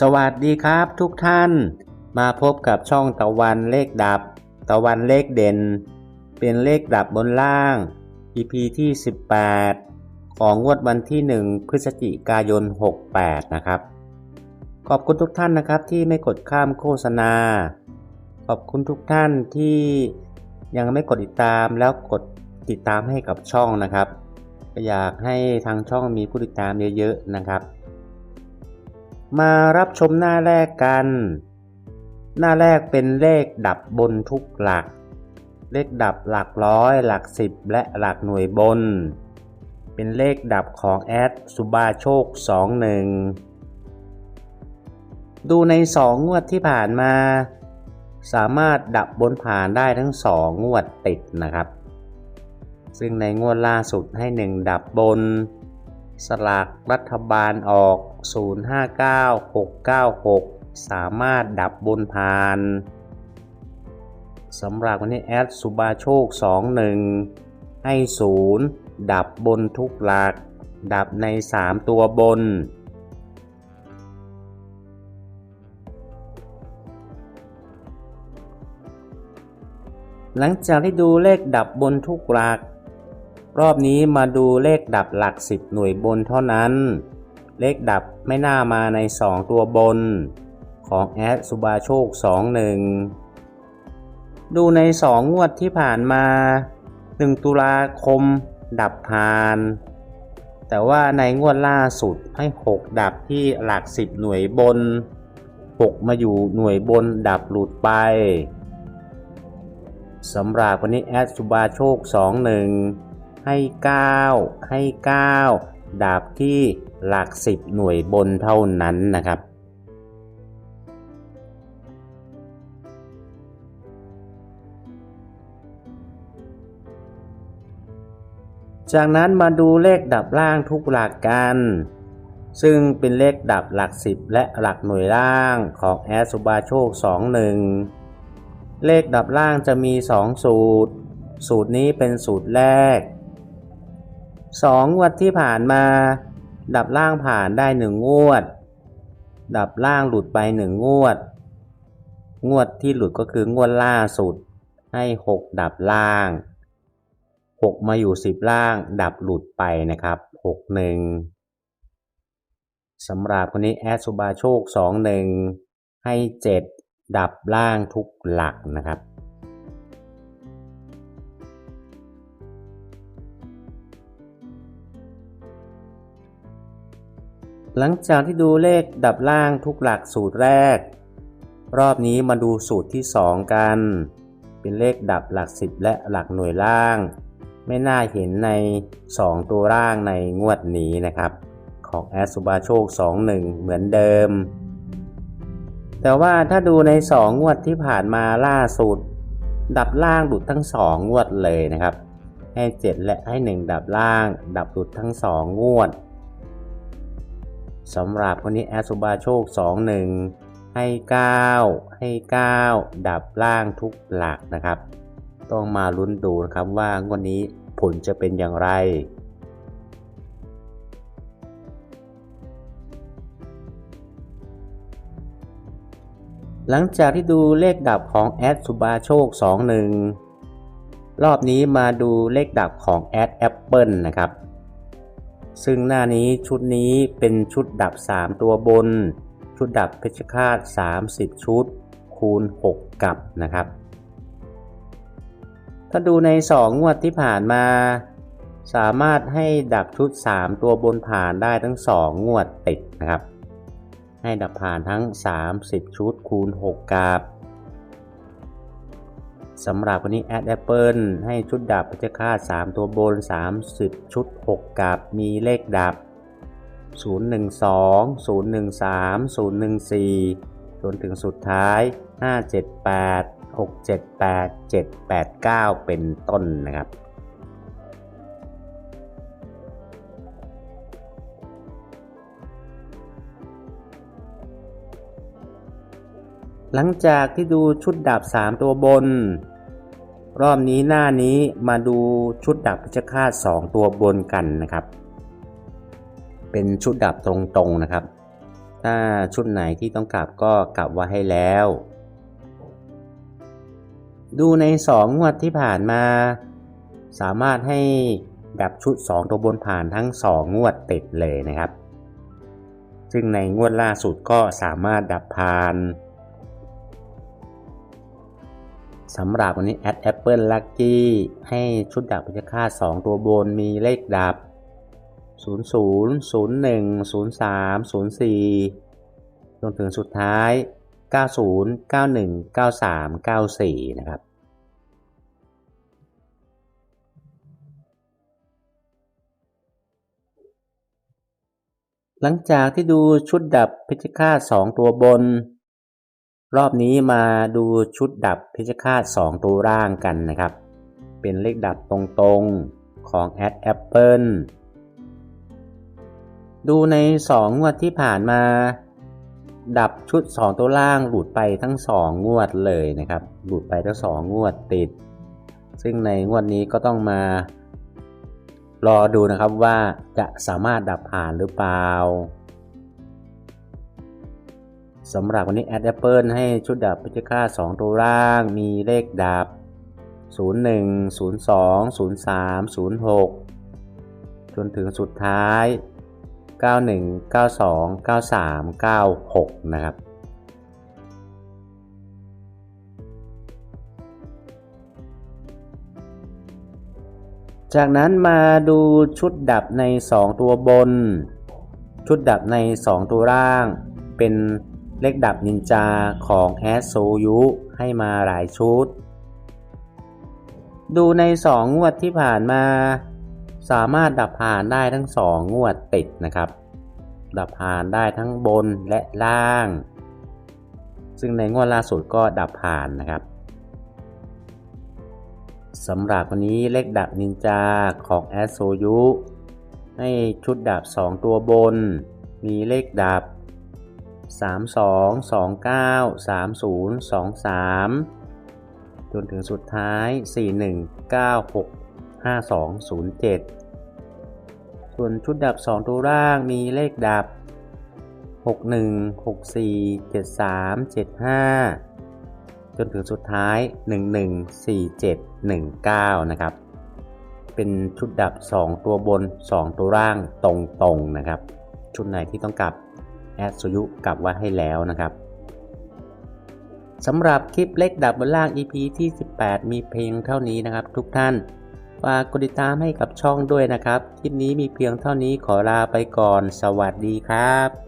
สวัสดีครับทุกท่านมาพบกับช่องตะวันเลขดับ ตะวันเลขเด่น เป็นเลขดับบนล่าง EP ที่ 18 ของงวดวันที่ 1 พฤศจิกายน 68 นะครับ ขอบคุณทุกท่านนะครับที่ไม่กดข้ามโฆษณา ขอบคุณทุกท่านที่ยังไม่กดติดตามแล้วกดติดตามให้กับช่องนะครับ อยากให้ทางช่องมีผู้ติดตามเยอะๆนะครับ มารับชมหน้าแรกกัน หน้าแรกเป็นเลขดับบนทุกหลัก เลขดับหลักร้อย หลักสิบและหลักหน่วยบน เป็นเลขดับของแอดสุบาโชค 21 ดูในสองงวดที่ผ่านมา สามารถดับบนผ่านได้ทั้งสองงวดติดนะครับ ซึ่งในงวดล่าสุดให้ 1 ดับบน สลากรัฐบาลออก 059696 สามารถดับบนผานสำหรับวันนี้แอดสุบาโชค 21 ให้ 0 ดับบนทุกหลัก ดับใน 3 ตัวบน หลังจากที่ดูเลขดับบนทุกหลัก รอบนี้มาดูเลขดับหลัก 10 หน่วยบนเท่านั้น เลขดับไม่น่ามาใน 2 ตัวบน ของแอดสุบาโชค 21 ดูใน 2 งวดที่ผ่านมา 1 ตุลาคม ดับผ่าน แต่ว่าในงวดล่าสุดให้ 6 ดับที่หลัก 10 หน่วยบน 6 มาอยู่หน่วยบนดับหลุดไปสำหรับวันนี้แอดสุบาโชค 21 ให้ 9 ให้ 9 ดาบที่หลัก 10 หน่วยบนเท่านั้นนะครับ จากนั้นมาดูเลขดับล่างทุกหลักกัน ซึ่งเป็นเลขดับหลัก 10 และหลักหน่วยล่างของแอสุบาโชค 21 เลขดับล่างจะมี 2 สูตร สูตรนี้เป็นสูตรแรก 2 งวดที่ผ่านมา ดับล่างผ่านได้1งงวด ดับล่างหลุดไป1งวด งวดที่หลุดก็คืองวดล่าสุด ให้ 6 ดับล่าง 6 มาอยู่ 10 ล่าง ดับหลุดไปนะครับ 6 1สำหรับคนนี้แอดสุบาโชค 2 1 ให้ 7 ดับล่างทุกหลักนะครับ หลังจากที่ดูเลขดับล่างทุกหลักสูตรแรก รอบนี้มาดูสูตรที่ 2 กัน เป็นเลขดับหลัก 10 และหลักหน่วยล่าง ไม่น่าเห็นใน 2 ตัวล่างในงวดนี้นะครับ ของแอสซูบาโชค 21 เหมือนเดิม แต่ว่าถ้าดูใน 2 งวดที่ผ่านมาล่าสุด ดับล่างดุดทั้ง 2 งวดเลยนะครับ ให้ 7 และให้ 1 ดับล่าง ดับดุดทั้ง 2 งวด สำหรับคนนี้แอสซูบาโชค 21 ให้ 9 ให้ 9 ดับล่างทุกหลักนะครับ ต้องมาลุ้นดูนะครับว่างวดนี้ผลจะเป็นอย่างไรหลังจากที่ดูเลขดับของแอดสุบาโชค 21 รอบนี้มาดูเลขดับของแอดแอปเปิลนะครับ ซึ่งหน้านี้ชุดนี้เป็นชุดดับ 3 ตัวบน ชุดดับเพชรฆาต 30 ชุด คูณ 6 กับนะครับ ถ้าดูใน 2 งวดที่ผ่านมา สามารถให้ดับชุด 3 ตัวบนผ่านได้ทั้ง 2 งวดติดนะครับ ให้ดับผ่านทั้ง 30 ชุดคูณ 6กาบ สำหรับวันนี้แอดแอปเปิลให้ชุดดาบเพชฆาต3ตัวบน 30 ชุด 6 กับมีเลขดับ 012 013 014 จนถึงสุดท้าย 578 678 789 เป็นต้นนะครับ หลังจากที่ดูชุดดับ3ตัวบน รอบนี้หน้านี้มาดูชุดดับพิชคาต2ตัวบนกันนะครับ เป็นชุดดับตรงๆนะครับ ถ้าชุดไหนที่ต้องกลับก็กลับไว้ให้แล้ว ดูในสองงวดที่ผ่านมา สามารถให้ดับชุด 2 ตัวบนผ่านทั้ง 2 งวดติดเลยนะครับ ซึ่งในงวดล่าสุดก็สามารถดับผ่าน สำหรับวันนี้ Ad Apple Lucky ให้ชุดดับพิจคาต2ตัวบนมีเลขดับ 00 01 03 04 จนถึงสุดท้าย 90 91 93 94 นะครับหลังจากที่ดูชุดดับพิจคาต2ตัวบน รอบนี้มาดูชุดดับพิจคาต 2 ตัวร่างกันนะครับ เป็นเลขดับตรงๆของ Ad Apple ดูใน 2 งวดที่ผ่านมา ดับชุด 2 ตัวล่างหลุดไปทั้ง 2 งวดเลยนะครับ หลุดไปทั้ง 2 งวดติด ซึ่งในงวดนี้ก็ต้องมารอดูนะครับว่าจะสามารถดับผ่านหรือเปล่า สำหรับวันนี้ Ad Apple ให้ชุดดับพิจค่า2ตัวล่าง มีเลขดับ01 02 03 06 จนถึงสุดท้าย 91 92 93 96 นะครับจากนั้นมาดูชุดดับใน 2 ตัวบน ชุดดับใน 2 ตัวล่าง เป็น เลขดับนินจาของแอสโซยุให้มาหลายชุด ดูใน2งวดที่ผ่านมา สามารถดับผ่านได้ทั้ง2งวดติดนะครับ ดับผ่านได้ทั้งบนและล่าง ซึ่งในงวดล่าสุดก็ดับผ่านนะครับสำหรับวันนี้เลขดับนินจาของแอสโซยุให้ชุดดับ 2 ตัวบน มีเลขดับ 32 29 30 23 จนถึงสุดท้าย 41 96 52 07 ส่วนชุดดับ 2 ตัวล่างมีเลขดับ 61 64 73 75 จนถึงสุดท้าย 11 47 19 นะครับ เป็นชุดดับ 2 ตัวบน 2 ตัวล่างตรงๆนะครับ ชุดไหนที่ต้องกลับ แอดสุยุกลับไว้ให้แล้วนะครับสำหรับคลิปเล็กดับบนล่าง EP ที่ 18 มีเพียงเท่านี้นะครับ ทุกท่านฝากกดติดตามให้กับช่องด้วยนะครับ คลิปนี้มีเพียงเท่านี้ขอลาไปก่อน สวัสดีครับ